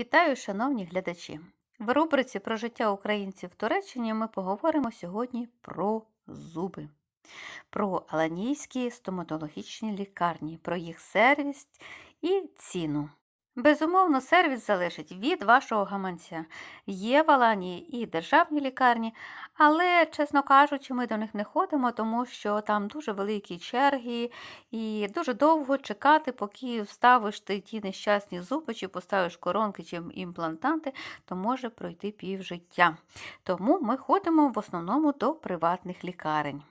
Вітаю, шановні глядачі! В рубриці про життя українців в Туреччині ми поговоримо сьогодні про зуби, про аланійські стоматологічні лікарні, про їх сервіс і ціну. Безумовно, сервіс залежить від вашого гаманця. Є в Аланії і державні лікарні, але, чесно кажучи, ми до них не ходимо, тому що там дуже великі черги і дуже довго чекати, поки вставиш ти ті нещасні зуби, чи поставиш коронки чи імплантанти, то може пройти півжиття. Тому ми ходимо в основному до приватних лікарень.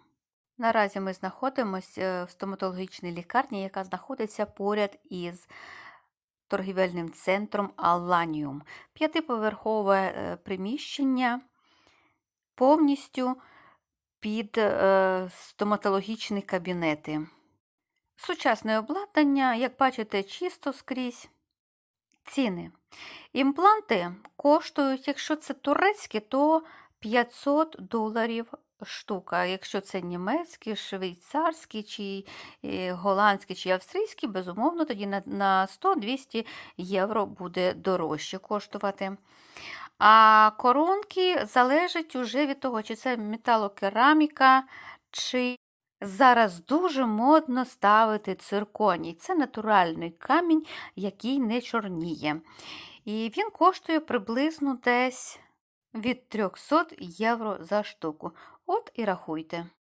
Наразі ми знаходимося в стоматологічній лікарні, яка знаходиться поряд із торгівельним центром Алланіум. П'ятиповерхове е, приміщення повністю під е, стоматологічні кабінети. Сучасне обладнання, як бачите, чисто скрізь. Ціни. Імпланти коштують, якщо це турецькі, то 500 доларів штука. Якщо це німецькі, швейцарські, чи е, голландські, чи австрійські, безумовно, тоді на 100-200 євро буде дорожче коштувати. А коронки залежать уже від того, чи це металокераміка, чи зараз дуже модно ставити цирконій. Це натуральний камінь, який не чорніє. І він коштує приблизно десь від 300 євро за штуку. От і рахуйте.